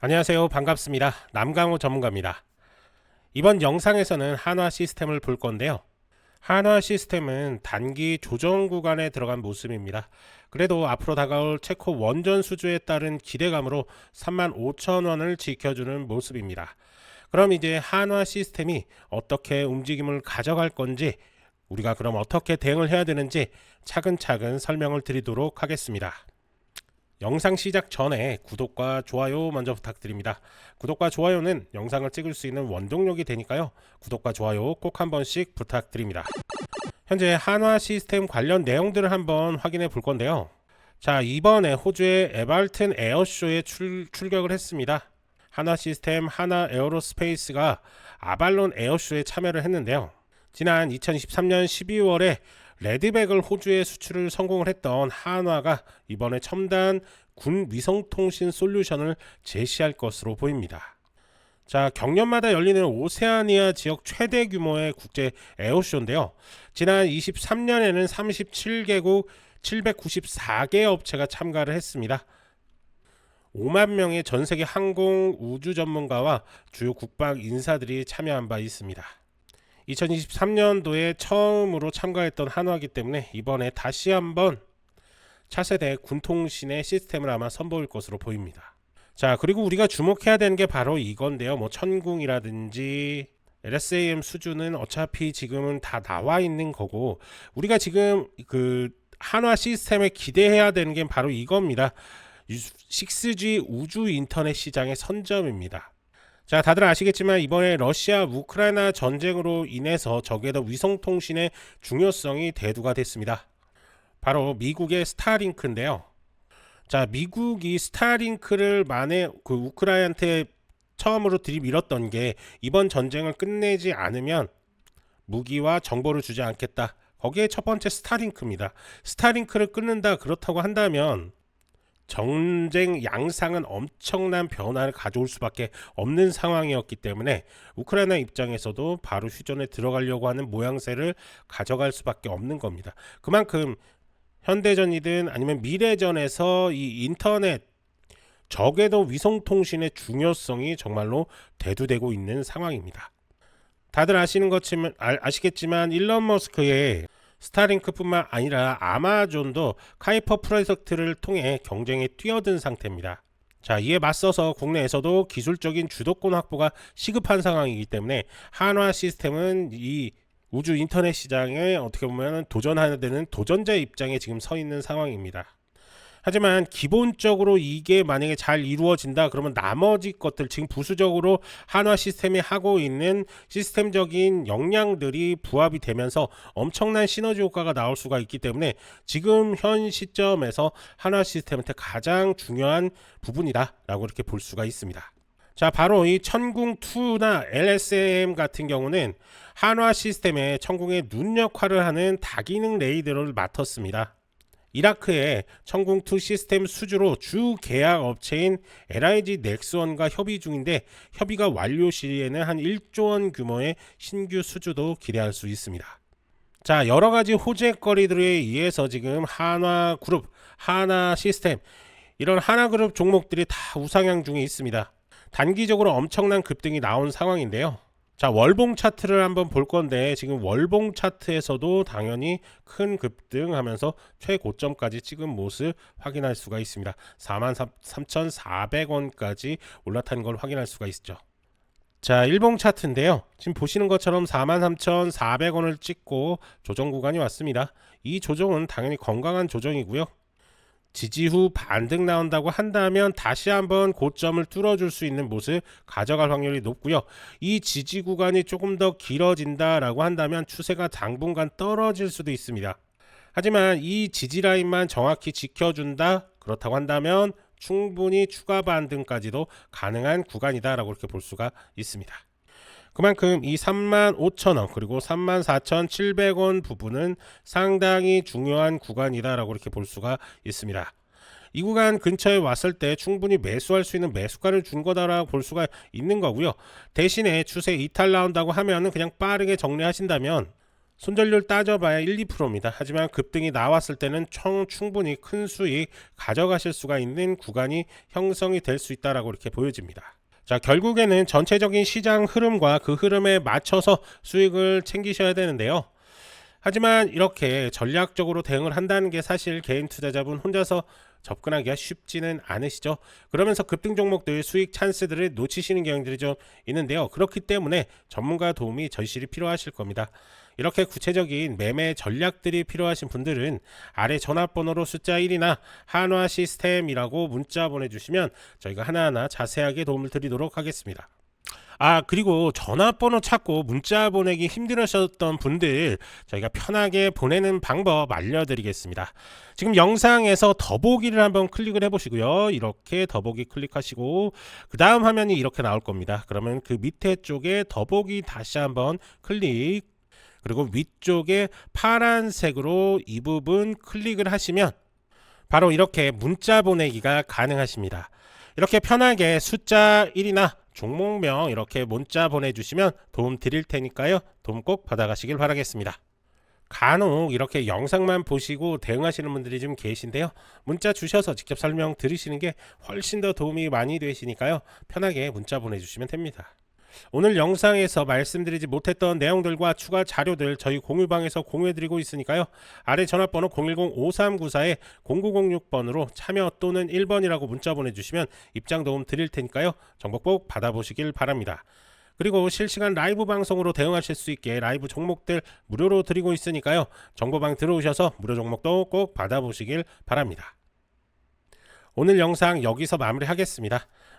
안녕하세요. 반갑습니다. 남강호 전문가입니다. 이번 영상에서는 한화 시스템을 볼 건데요. 한화 시스템은 단기 조정 구간에 들어간 모습입니다. 그래도 앞으로 다가올 체코 원전 수주에 따른 기대감으로 35,000원을 지켜주는 모습입니다. 그럼 이제 한화 시스템이 어떻게 움직임을 가져갈 건지 우리가 그럼 어떻게 대응을 해야 되는지 차근차근 설명을 드리도록 하겠습니다. 영상 시작 전에 구독과 좋아요 먼저 부탁드립니다. 구독과 좋아요는 영상을 찍을 수 있는 원동력이 되니까요. 구독과 좋아요 꼭 한 번씩 부탁드립니다. 현재 한화 시스템 관련 내용들을 한번 확인해 볼 건데요. 자, 이번에 호주의 에발튼 에어쇼에 출, 출격을 했습니다. 한화 시스템 하나 에어로스페이스가 아발론 에어쇼에 참여를 했는데요. 지난 2023년 12월에 레드백을 호주에 수출을 성공을 했던 한화가 이번에 첨단 군 위성통신 솔루션을 제시할 것으로 보입니다. 자, 경년마다 열리는 오세아니아 지역 최대 규모의 국제 에어쇼인데요. 지난 23년에는 37개국 794개 업체가 참가를 했습니다. 5만 명의 전 세계 항공 우주 전문가와 주요 국방 인사들이 참여한 바 있습니다. 2023년도에 처음으로 참가했던 한화이기 때문에 이번에 다시 한번 차세대 군통신의 시스템을 아마 선보일 것으로 보입니다. 자, 그리고 우리가 주목해야 되는 게 바로 이건데요. 뭐 천궁이라든지 LSAM 수준은 어차피 지금은 다 나와 있는 거고 우리가 지금 그 한화 시스템에 기대해야 되는 게 바로 이겁니다. 6G 우주 인터넷 시장의 선점입니다. 자, 다들 아시겠지만 이번에 러시아 우크라이나 전쟁으로 인해서 적에도 위성 통신의 중요성이 대두가 됐습니다. 바로 미국의 스타링크인데요. 자, 미국이 스타링크를 만에 그 우크라이나한테 처음으로 들이밀었던 게 이번 전쟁을 끝내지 않으면 무기와 정보를 주지 않겠다. 거기에 첫 번째 스타링크입니다. 스타링크를 끊는다 그렇다고 한다면 전쟁 양상은 엄청난 변화를 가져올 수밖에 없는 상황이었기 때문에 우크라이나 입장에서도 바로 휴전에 들어가려고 하는 모양새를 가져갈 수밖에 없는 겁니다. 그만큼 현대전이든 아니면 미래전에서 이 인터넷 적에도 위성통신의 중요성이 정말로 대두되고 있는 상황입니다. 다들 아시는 것지만 아시겠지만 일론 머스크의 스타링크뿐만 아니라 아마존도 카이퍼 프로젝트를 통해 경쟁에 뛰어든 상태입니다. 자, 이에 맞서서 국내에서도 기술적인 주도권 확보가 시급한 상황이기 때문에 한화 시스템은 이 우주 인터넷 시장에 어떻게 보면 도전하는 데는 도전자 입장에 지금 서 있는 상황입니다. 하지만 기본적으로 이게 만약에 잘 이루어진다 그러면 나머지 것들 지금 부수적으로 한화 시스템이 하고 있는 시스템적인 역량들이 부합이 되면서 엄청난 시너지 효과가 나올 수가 있기 때문에 지금 현 시점에서 한화 시스템한테 가장 중요한 부분이다라고 이렇게 볼 수가 있습니다. 자, 바로 이 천궁2나 LSM 같은 경우는 한화 시스템의 천궁의 눈 역할을 하는 다기능 레이더를 맡았습니다. 이라크의 천궁2 시스템 수주로 주 계약 업체인 LIG 넥스원과 협의 중인데 협의가 완료 시에는 한 1조 원 규모의 신규 수주도 기대할 수 있습니다. 자, 여러 가지 호재거리들에 의해서 지금 한화 그룹, 한화 시스템 이런 한화 그룹 종목들이 다 우상향 중에 있습니다. 단기적으로 엄청난 급등이 나온 상황인데요. 자, 월봉 차트를 한번 볼 건데 지금 월봉 차트에서도 당연히 큰 급등하면서 최고점까지 찍은 모습 확인할 수가 있습니다. 43,400원까지 올라탄 걸 확인할 수가 있죠. 자, 일봉 차트인데요. 지금 보시는 것처럼 43,400원을 찍고 조정 구간이 왔습니다. 이 조정은 당연히 건강한 조정이고요. 지지 후 반등 나온다고 한다면 다시 한번 고점을 뚫어줄 수 있는 모습 가져갈 확률이 높고요. 이 지지 구간이 조금 더 길어진다라고 한다면 추세가 당분간 떨어질 수도 있습니다. 하지만 이 지지 라인만 정확히 지켜준다 그렇다고 한다면 충분히 추가 반등까지도 가능한 구간이다라고 이렇게 볼 수가 있습니다. 그만큼 이 3만 5천 원 그리고 3만 4천7백원 부분은 상당히 중요한 구간이다라고 이렇게 볼 수가 있습니다. 이 구간 근처에 왔을 때 충분히 매수할 수 있는 매수가를 준 거다라고 볼 수가 있는 거고요. 대신에 추세 이탈 나온다고 하면은 그냥 빠르게 정리하신다면 손절률 따져봐야 1, 2%입니다. 하지만 급등이 나왔을 때는 총 충분히 큰 수익 가져가실 수가 있는 구간이 형성이 될 수 있다라고 이렇게 보여집니다. 자, 결국에는 전체적인 시장 흐름과 그 흐름에 맞춰서 수익을 챙기셔야 되는데요. 하지만 이렇게 전략적으로 대응을 한다는 게 사실 개인 투자자분 혼자서 접근하기가 쉽지는 않으시죠. 그러면서 급등 종목들 수익 찬스들을 놓치시는 경향들이 좀 있는데요. 그렇기 때문에 전문가 도움이 절실히 필요하실 겁니다. 이렇게 구체적인 매매 전략들이 필요하신 분들은 아래 전화번호로 숫자 1이나 한화 시스템이라고 문자 보내주시면 저희가 하나하나 자세하게 도움을 드리도록 하겠습니다. 아 그리고 전화번호 찾고 문자 보내기 힘들으셨던 분들 저희가 편하게 보내는 방법 알려드리겠습니다. 지금 영상에서 더보기를 한번 클릭을 해보시고요. 이렇게 더보기 클릭하시고 그 다음 화면이 이렇게 나올 겁니다. 그러면 그 밑에 쪽에 더보기 다시 한번 클릭 그리고 위쪽에 파란색으로 이 부분 클릭을 하시면 바로 이렇게 문자 보내기가 가능하십니다. 이렇게 편하게 숫자 1이나 종목명 이렇게 문자 보내주시면 도움 드릴 테니까요. 도움 꼭 받아가시길 바라겠습니다. 간혹 이렇게 영상만 보시고 대응하시는 분들이 좀 계신데요. 문자 주셔서 직접 설명 들으시는 게 훨씬 더 도움이 많이 되시니까요. 편하게 문자 보내주시면 됩니다. 오늘 영상에서 말씀드리지 못했던 내용들과 추가 자료들 저희 공유방에서 공유해드리고 있으니까요. 아래 전화번호 010-5394-0906번으로 참여 또는 1번이라고 문자 보내주시면 입장 도움 드릴 테니까요. 정보 꼭 받아보시길 바랍니다. 그리고 실시간 라이브 방송으로 대응하실 수 있게 라이브 종목들 무료로 드리고 있으니까요. 정보방 들어오셔서 무료 종목도 꼭 받아보시길 바랍니다. 오늘 영상 여기서 마무리하겠습니다.